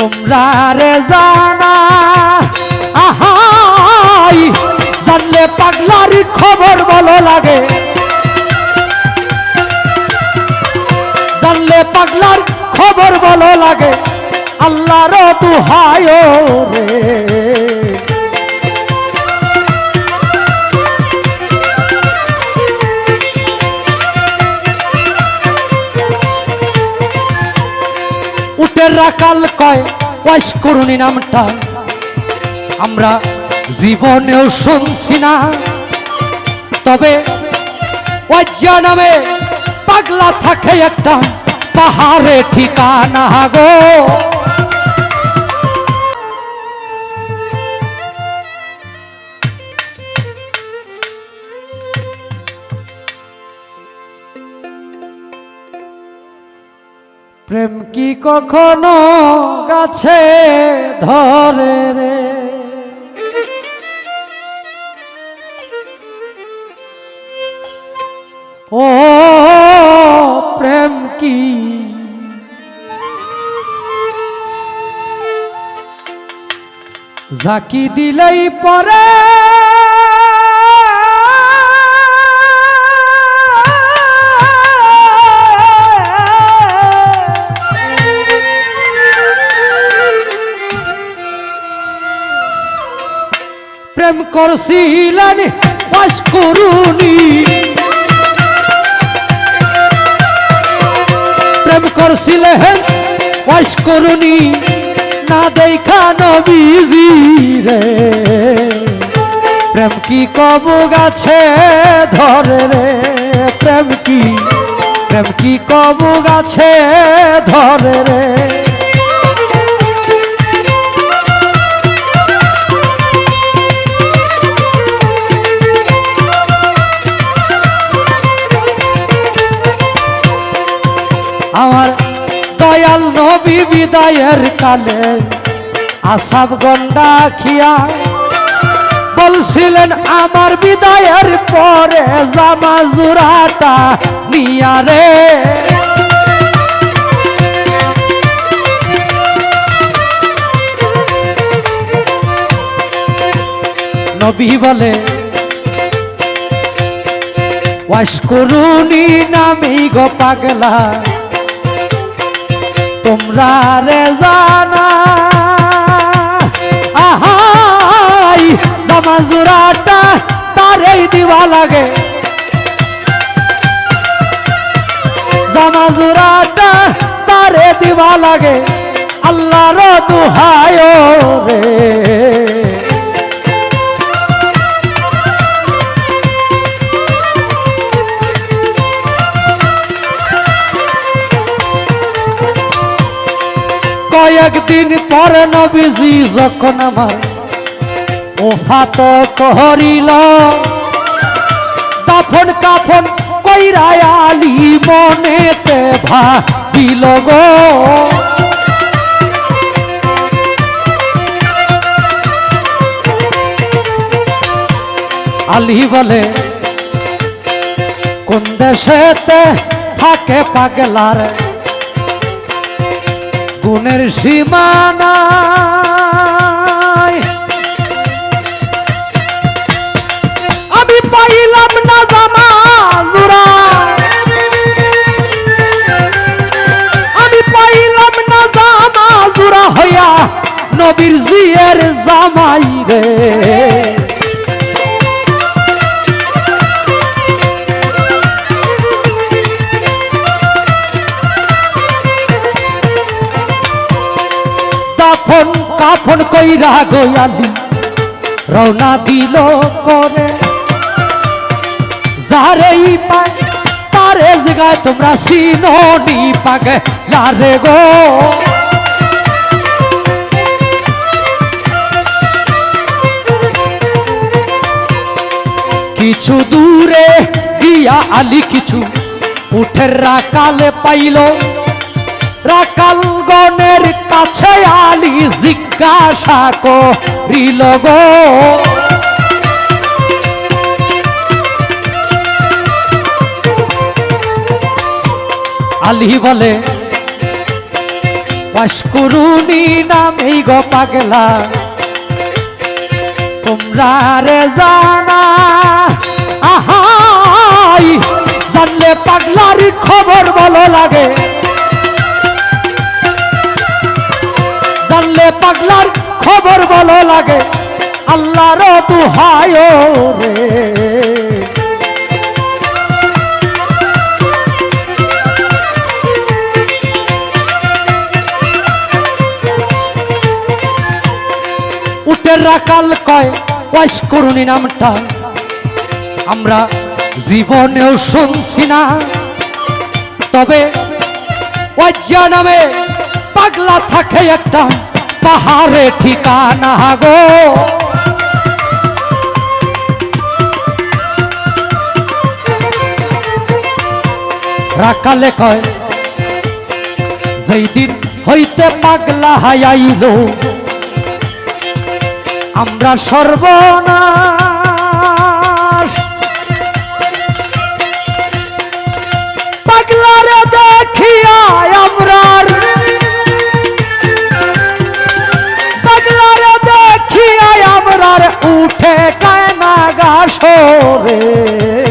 তোমরা রে জানা। আহাই, জানলে পাগলার খবর ভালো লাগে। জানলে পাগলার খবর ভালো লাগে। আল্লাহর দুহায় রে। উটের রাকাল কয় ওয়াইস করুনি নামটা। আমরা জীবনেও শুনছি না। তবে ওয়াজ্জা নামে পাগলা থাকে একটা পাহাড়ে ঠিকানা গো। কি কখনো গাছে ধরে রে? ও প্রেম কি? জাকি দিলেই পরে করছিলেন বাস করুনি। প্রেম করছিলেন বাস করুনি। না দেখা নবীজি রে। প্রেম কি কব গাছে ধরে রে? প্রেম কি প্রেম কি কব গাছে ধরে রে? দয়াল নবী বিদায়ের কালে আসাব গন্ডা খিয়া বলছিলেন, আমার বিদায়ের পরে জামা জুরাটা নিয়া রে। নবী বলে ওয়াস করুনি নামি গো পাগলা। তোমরা জানা। আহাই, জামা জুরাটা তারেই দিবা লাগে। জামা জুরাটা তারে দিবা লাগে। আল্লাহর দুহায় রে। কয়েকদিন নবীজি যখন আমার ওফাত করিল দাফন কাফন কইরায় আলি মনেতে ভাবিল গো। আলী বলে, কোন দেশেতে থাকে পাগলার গুণের সীমানা আমি পাইলাম না জামা আমি পাইলাম না জামা হইয়া নবীর জিয়ের জামাই রে। দাফন কইরা গয়ালি, রওনা দিল করে। যারেই পায় তারে জায়গায় তোমরা সিনোনি পাগে, লারে গো। কিছু দূরে গিয়া আলি কিছু উঠের রাকালে পাইল। রাকাল গণের কাছে আলি জিজ্ঞাসা করিল গো। আলি বলে বাসকুরুনি নামেই গো পাগলা। তোমরা রে জানা, আহাই, জানলে পাগলার খবর ভালো লাগে। জানলে পাগলার খবর ভালো লাগে। আল্লাহর রে উটের কয়, ওয়াইস করুনি নামটা। আমরা জীবনেও শুনছি না। তবে ওয়াজ্জা নামে পাগলা থাকে একটা। পাহাড়ে ঠিকানা গো। রাকালে কয় যেই দিন হইতে পাগলা হাইল আমরা সর্বনাশ গাছরে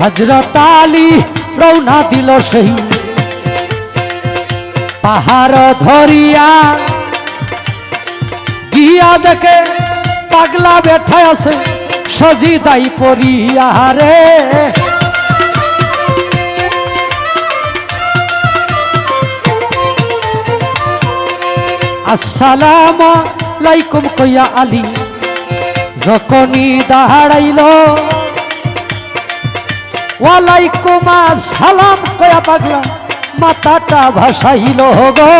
হজরত আলী রৌনা দিল সেই পাহাড় ধরিয়া। গিয়া দেখে পাগলা বেঠা আছে, সজিদাই পরিয়া রে আসসালাম লাইকুম কইয়া আলী। যখনই দাঁড়াইল, ওয়ালাইকুম সালাম কয়া পাগলা, মাথাটা ভাসাইল গো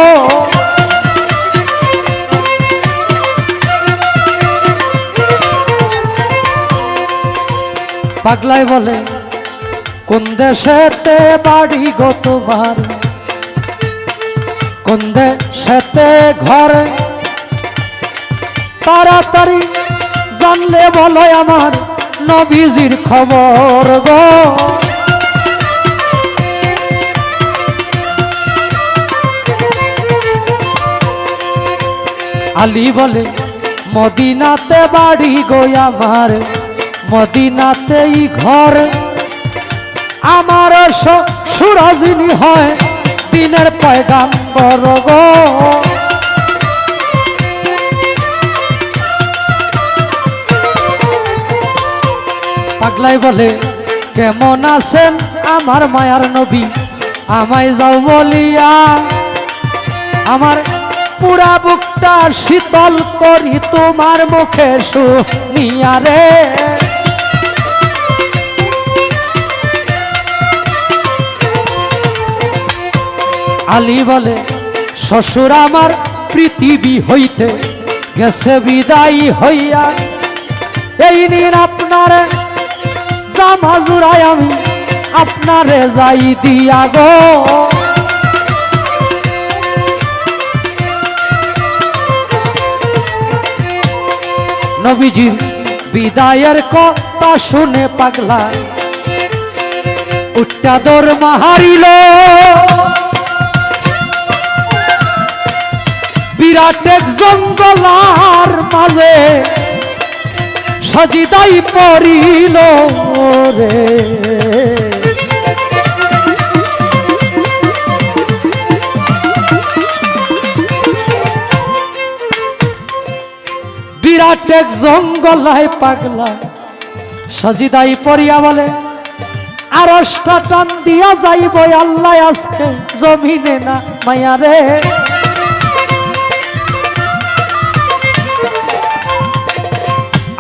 পাগলাই বলে, কোন দেশেতে বাড়ি গো তোমার? কোন দেশেতে ঘরে। তাড়াতাড়ি জানলে বলো আমার নবীজির খবর গো। আলী বলে, মদিনাতে বাড়ি গো আমার, মদিনাতেই ঘর। আমার সুরজিনী হয় দিনের পয়গাম্বর গো। পাগলাই বলে, কেমন আছেন আমার মায়ার নবী? আমায় যাও বলিয়া, আমার পুরা বুকটা শীতল করি তোমার মুখে শুনিয়া রে। আলী বলে, শ্বশুর আমার পৃথিবী হইতে গেছে, বিদায়ী হইয়া এই নিন আপনার, জামা জুড়াই আমি আপনারে যাই দিয়া গো। নবীজির বিদায়ের কথা শুনে পাগলা, উঠটা দর মাহারিল বিরাট এক জঙ্গলার মাঝে সজিদাই পড়িল রে। বিরাট এক জঙ্গলায় পাগলা সজিদাই পড়িয়া বলে আর টান দিয়া যাইব, আল্লাহ আজকে জমিনে না মায়া রে।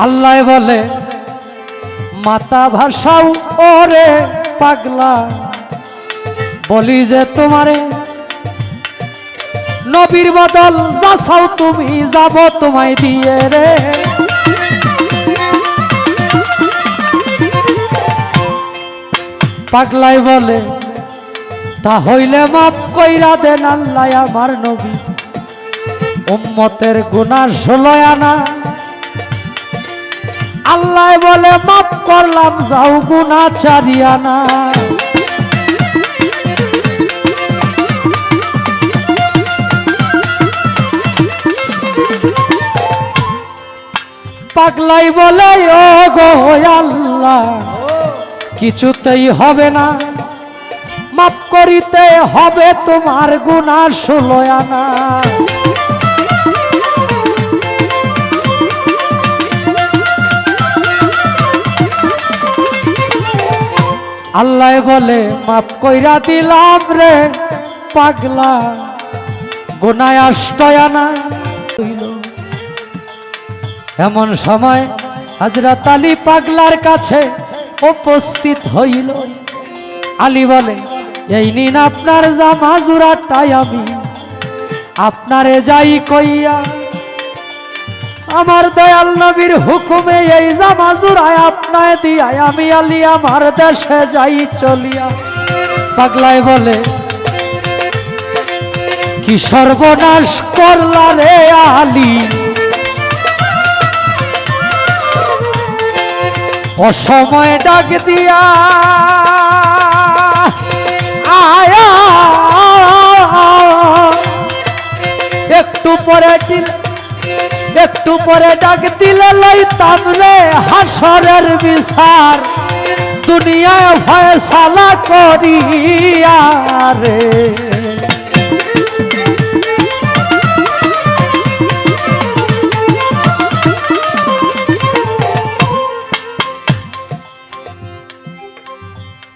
আল্লাহ বলে, মাতা ভাষাও ওরে পাগলা। বলি যে তোমারে, নবীর বদল যাচাও তুমি, যাব তোমায় দিয়ে রে। পাগলাই বলে, তা হইলে মাপ কইরা দেন আল্লাহ আমার নবী। উম্মতের গুণা ষোলয় আনা। আল্লাহ বলে, মাফ করলাম, যাও গুনা চারিয়ানা পাগলাই বলে, ও গো আল্লাহ, কিছুতেই হবে না। মাফ করিতে হবে তোমার গুণা ষোলো আনা। আল্লাহ বলে, মাফ কইরা দিলাম রে পাগলা। গুনায় আষ্টয়ানা হইল এমন সময় হাজরাত আলী পাগলার কাছে উপস্থিত হইল। আলী বলে, এই নিন আপনার জামা জুরাটাই আমি। আপনারে যাই কইয়া আমার দয়াল নবীর হুকুমে এই জামা জুরায় আপনায় দিয়াই আমি আলী আমার দেশে যাই চলিয়া। পাগলায় বলে, কি সর্বনাশ করলা রে আলী? অসময় ডাক দিয়া, আয়া একটু পরে দিল একটু পরে ডাক দিলে লইতাম রে হাসরের বিচার। দুনিয়ায় ফয়সালা করিয়া রে।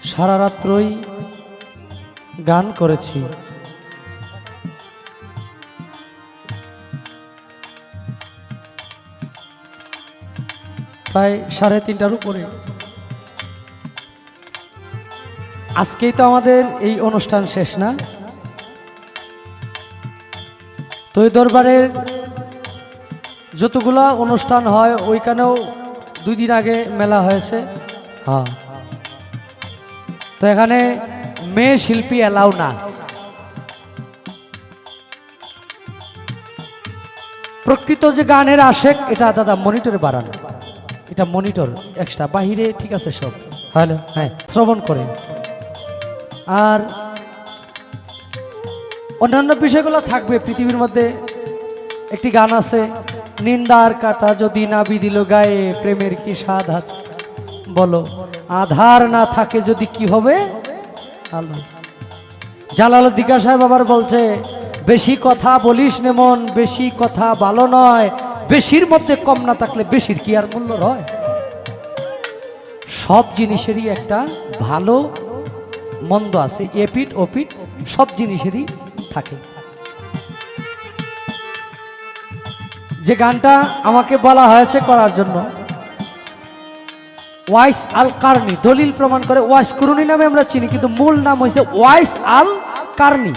সারা রাত্রই গান করেছি। প্রায় সাড়ে তিনটার উপরে। আজকেই তো আমাদের এই অনুষ্ঠান শেষ না? তো এই দরবারের যতগুলা অনুষ্ঠান হয়, ওইখানেও দুই দিন আগে মেলা হয়েছে। হ্যাঁ। তো এখানে মেয়ে শিল্পী এলাও না। প্রকৃত যে গানের আশেক, এটা দাদা মনিটরে বাড়ানো। এটা মনিটর এক্সট্রা বাহিরে ঠিক আছে সব। হ্যালো হ্যাঁ শ্রবণ করে আর অন্যান্য বিষয়গুলো থাকবে, পৃথিবীর মধ্যে একটি গান আছে নিন্দার কাটা যদি না বিদিল গায়ে, প্রেমের কি স্বাদ আছে? বলো, আধার না থাকে যদি কি হবে? জালাল দিকা সাহেব আবার বলছে, বেশি কথা বলিস নেমন বেশি কথা ভালো নয় বেশির মধ্যে কম না থাকলে বেশির কি আর মূল্য রয়? সব জিনিসেরই একটা ভালো মন্দ আছে এপিট ওপিট সব জিনিসেরই থাকে। যে গানটা আমাকে বলা হয়েছে করার জন্য, ওয়াইস আল কার্নি, দলিল প্রমাণ করে ওয়াইস কুরুনি নামে আমরা চিনি, কিন্তু মূল নাম হয়েছে ওয়াইস আল কার্নি।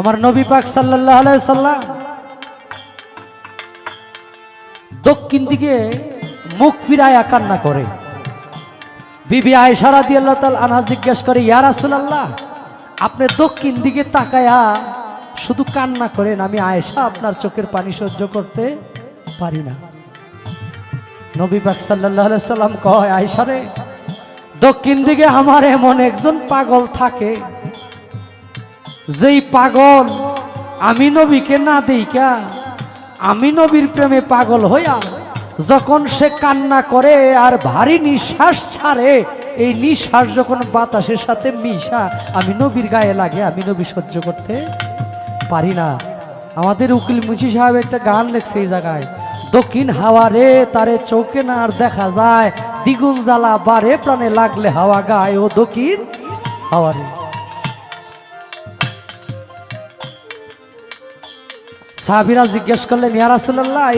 আমার নবী পাক সাল্লাল্লাহু আলাইহি সাল্লাম দক্ষিণ দিকে মুখ ফিরায়া কান্না করে। বিবি আয়েশা রাদিয়াল্লাহু তাআলা আনহা জিজ্ঞেস করে, ইয়া রাসূলুল্লাহ, আপনি দক্ষিণ দিকে তাকায়া শুধু কান্না করেন, আমি আয়েশা আপনার চোখের পানি সহ্য করতে পারি না। নবী পাক আলাইহি সাল্লাম কয়, আয়েশা রে, দক্ষিণ দিকে আমার এমন একজন পাগল থাকে, যেই পাগল আমি নবীকে না দেইকা আমি নবীর প্রেমে পাগল হইয়া যখন সে কান্না করে আর ভারী নিঃশ্বাস ছাড়ে, এই নিঃশ্বাস যখন বাতাসের সাথে মিশা, আমি নবীর গায়ে লাগে, আমি নবী সহ্য করতে পারি না। আমাদের উকিল মুচি সাহেব একটা গান লেখছে এই জায়গায়, দক্ষিণ হাওয়া রে, তারে চৌকে না আর দেখা যায়, দ্বিগুণ জ্বালা বারে প্রাণে লাগলে হাওয়া গায়, ও দক্ষিণ হাওয়া রে। সাহাবিরা জিজ্ঞেস করলেন, ইয়া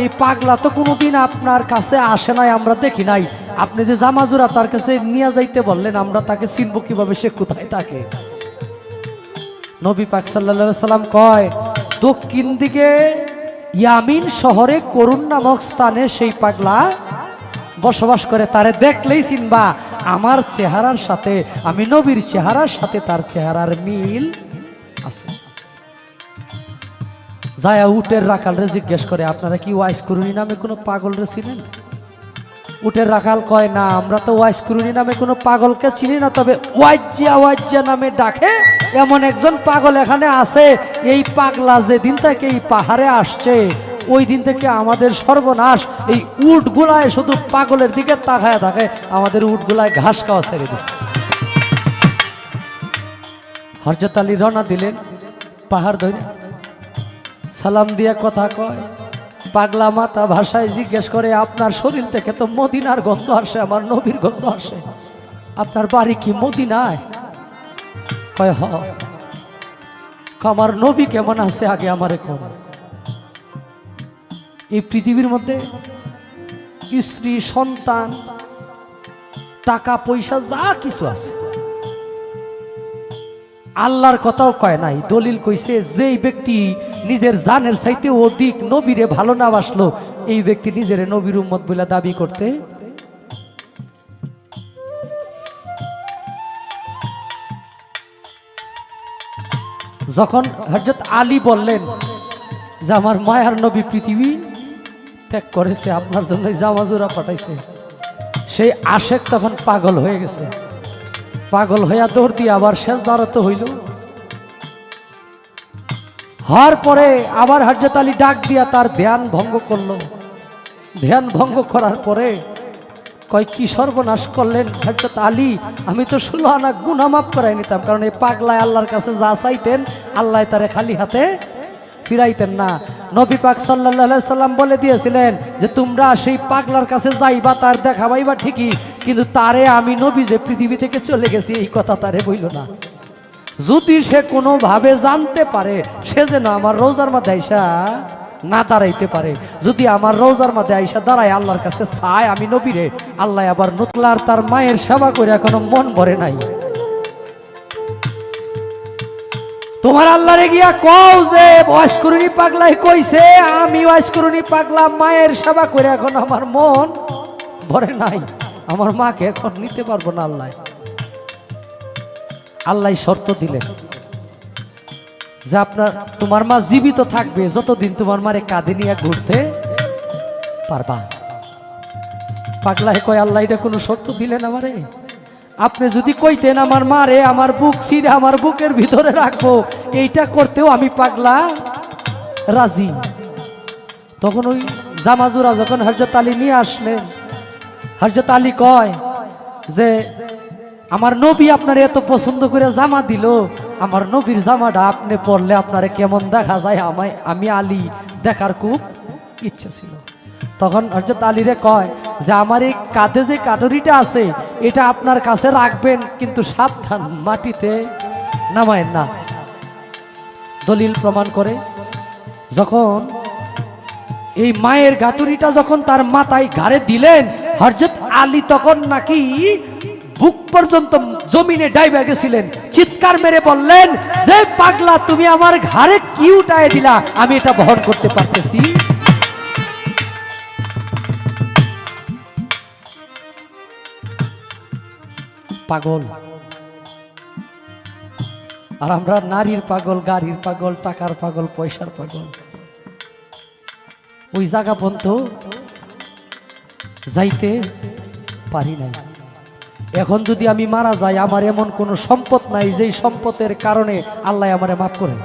এই পাগলা তো কোনোদিন আপনার কাছে আসে নাই, আমরা দেখি নাই। আপনি যে জামাজুরা তার কাছে নিয়ে যাইতে বললেন, আমরা তাকে চিনব কীভাবে সে কোথায় থাকে? নবী পাক সাল্লাল্লাহু সাল্লাম কয়, দক্ষিণ দিকে ইয়ামিন শহরে করুণ নামক স্থানে সেই পাগলা বসবাস করে, তারে দেখলেই চিনবা, আমার চেহারার সাথে, আমি নবীর চেহারার সাথে তার চেহারার মিল আছে। যায়া উটের রাখালরে জিজ্ঞেস করে, আপনারা কি ওয়াইস করুনি নামে কোনো পাগলরে ছিলেন উটের রাখাল কয়, না, আমরা তো ওয়াইস করুনি নামে কোনো পাগলকে চিনি না, তবে ওয়াজ্জা ওয়াজ্জা নামে ডাকে এমন একজন পাগল এখানে আছে। এই পাগলা যেদিন থেকে এই পাহাড়ে আসছে, ওই দিন থেকে আমাদের সর্বনাশ। এই উটগুলায় শুধু পাগলের দিকে তাকায় থাকে, আমাদের উটগুলায় ঘাস খাওয়া ছেড়ে দিচ্ছে হরজত আলী রওনা দিলেন পাহাড় ধরে। সালাম দিয়ে কথা কয়। পাগলা মাতা ভাষায় জিজ্ঞেস করে, আপনার শরীর থেকে তো মদিনার গন্ধ আসে, আমার নবীর গন্ধ আসে। আপনার বাড়ি কি মদিনায়? হ। আমার নবী কেমন আছে আগে আমারে কোন। এই পৃথিবীর মধ্যে স্ত্রী, সন্তান, টাকা, পয়সা, যা কিছু আছে আল্লাহর কথাও কয় নাই। দলিল কইছে, যেই ব্যক্তি নিজের জানের চাইতে অধিক নবীরে ভালো না বাসলো এই ব্যক্তি নিজের নবীর উম্মত বলে দাবি করতে যখন হজরত আলী বললেন যে, আমার মায়ার নবী পৃথিবী ত্যাগ করেছে, আপনার জন্য জামাজুরা পাঠাইছে। সেই আশেক তখন পাগল হয়ে গেছে। পাগল হইয়া দৌড় দিয়ে আবার শেষ দাঁড়াতে হইল। হওয়ার পরে আবার হরজত আলী ডাক দিয়া তার ধ্যান ভঙ্গ করল। ধ্যান ভঙ্গ করার পরে কয়, কি সর্বনাশ করলেন হরজত আলী? আমি তো ষোলো আনা গুনা মাফ করাই নিতাম, কারণ এই পাগলায় আল্লাহর কাছে যা চাইতেন, আল্লাহ তারে খালি হাতে ফিরাইতেন না। নবী পাক সাল্লাহ সাল্লাম বলে দিয়েছিলেন যে, তোমরা সেই পাগলার কাছে যাইবা, তার দেখা পাইবা ঠিকই, কিন্তু তারে আমি নবী যে পৃথিবী থেকে চলে গেছি, এই কথা তারে বইল না। যদি সে কোনোভাবে জানতে পারে, সে যেন আমার রোজার মধ্যে আইসা না দাঁড়াইতে পারে। যদি আমার রোজার মধ্যে আইসা দাঁড়ায় আল্লাহর কাছে চায়, আমি নবীরে, আল্লাহ আবার নতলার তার মায়ের সেবা করে এখনও মন ভরে নাই। তোমার আল্লাহরে গিয়া কও যে ওয়াইস করুনি পাগলাই কইছে, আমি ওয়াইস করুনি পাগলা, মায়ের সেবা করে এখন আমার মন ভরে নাই। আমার মাকে এখন নিতে পারব না আল্লাহ। আল্লাহ শর্ত দিলেন যে আপনার, তোমার মা জীবিত থাকবে, যতদিন তোমার মারে কাঁধে নিয়ে ঘুরতে পারবা। পাগলায় কয়, আল্লাহ এটা কোনো শর্ত দিলেন আমারে? আপনি যদি কইতেন আমার মারে, আমার বুক ছিঁড়ে আমার বুকের ভিতরে রাখব, এইটা করতেও আমি পাগলা রাজি। তখন ওই জামাজুরা যখন হরজত আলী নিয়ে আসলেন হরজত আলী কয় যে, আমার নবী আপনার এত পছন্দ করে জামা দিল, আমার নবীর জামাটা আপনি পরলে আপনারে কেমন দেখা যায়? আমায়, আমি আলী দেখার খুব ইচ্ছা ছিল। তখন হরজত আলীরে কয় যে, আমার এই কাঁধে যে কাটরিটা আছে, এটা আপনার কাছে রাখবেন, কিন্তু সাবধান, মাটিতে নামায়েন না। দলিল প্রমাণ করে, যখন এই মায়ের গাটুরিটা যখন তার মাথায় ঘাড়ে দিলেন হরজত আলী তখন নাকি বুক পর্যন্ত জমিনে ডাইবে গেছিলেন, চিৎকার মেরে বললেন, যে পাগলা, তুমি আমার ঘাড়ে কি উঠায় দিলা? আমি এটা বহন করতে পারতেছি। পাগল। আর আমরা নারীর পাগল, গাড়ির পাগল, টাকার পাগল, পয়সার পাগল। ওই জায়গা পর্যন্ত যাইতে পারি নাই। এখন যদি আমি মারা যাই, আমার এমন কোনো সম্পদ নাই যেই সম্পদের কারণে আল্লাহ আমারে মাফ করে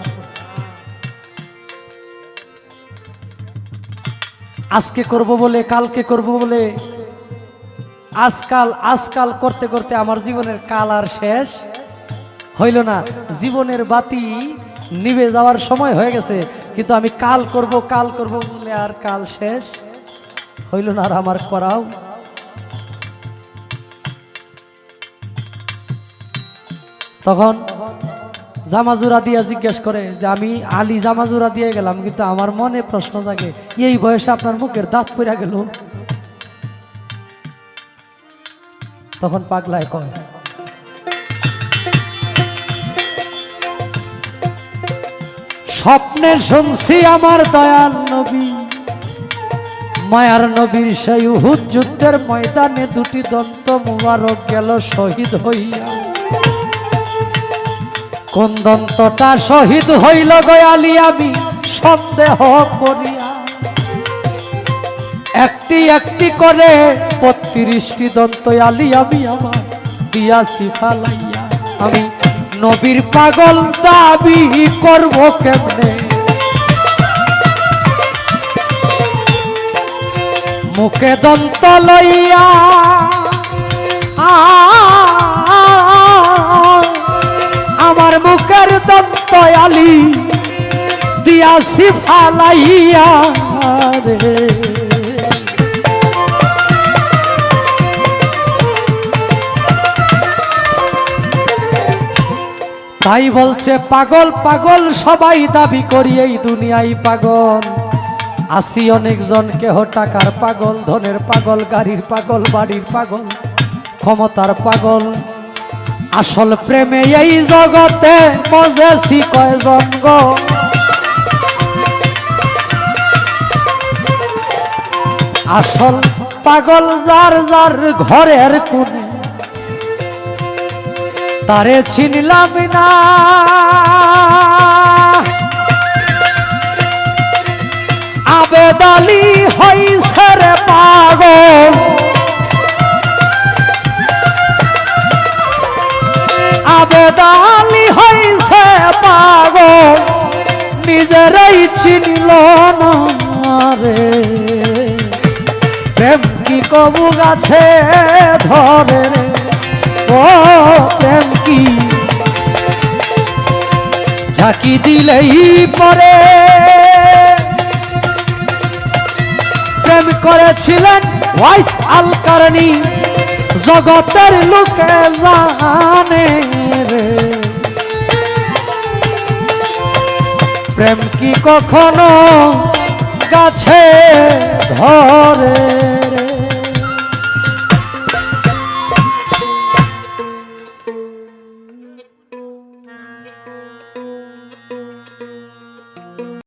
আজকে করব বলে, কালকে করব বলে আজকাল আজকাল করতে করতে আমার জীবনের কাল আর শেষ। হইল না, জীবনের বাতি নিভে যাওয়ার সময় হয়ে গেছে, কিন্তু আমি কাল করব কাল করব বলে আর কাল শেষ। হইল না আর আমার করাও। তখন জামাজুরা দিয়া জিজ্ঞেস করে যে, আমি আলী জামাজুরা দিয়ে গেলাম, কিন্তু আমার মনে প্রশ্ন জাগে, এই বয়সে আপনার মুখের দাঁত পড়া গেল? তখন পাগলায় কয়। স্বপ্নে শুনছি আমার দয়াল নবী। মায়ার নবীর সেই উহুদ যুদ্ধের ময়দানে দুটি দন্ত মুবারক গেল শহীদ হইয়া। কোন দন্তটা শহীদ হইল গয়ালি আমি সন্দেহ করিয়া একটি একটি করে বত্রিশটি দন্ত আলি আমি আমার দিয়াছি ফালাইয়া আমি নবীর পাগল দাবি করব কেমনে? মুখে দন্ত লইয়া আমার মুখের দন্ত আলি দিয়াছি ফালাইয়া রে। তাই বলছে, পাগল পাগল, সবাই দাবি করি এই দুনিয়ায় পাগল। আসি অনেকজন কেহ টাকার পাগল, ধনের পাগল, গাড়ির পাগল, বাড়ির পাগল, ক্ষমতার পাগল। আসল প্রেমে এই জগতে মজেছি কয়জন গো? আসল পাগল যার যার ঘরের কোণে তারে চিনলাম না। আবেদালি হইছে রে পাগল। আবেদালি হইছে পাগল। নিজেরাই চিনল না রে। প্রেম কি কবু গাছে ধরে রে? ও প্রেম কি? ঝাঁকি দিলেই পরে। প্রেম করেছিলেন ওয়াইস আল কারণী জগতের লোকে জানে রে। প্রেম কি কখনো গাছে ধরে?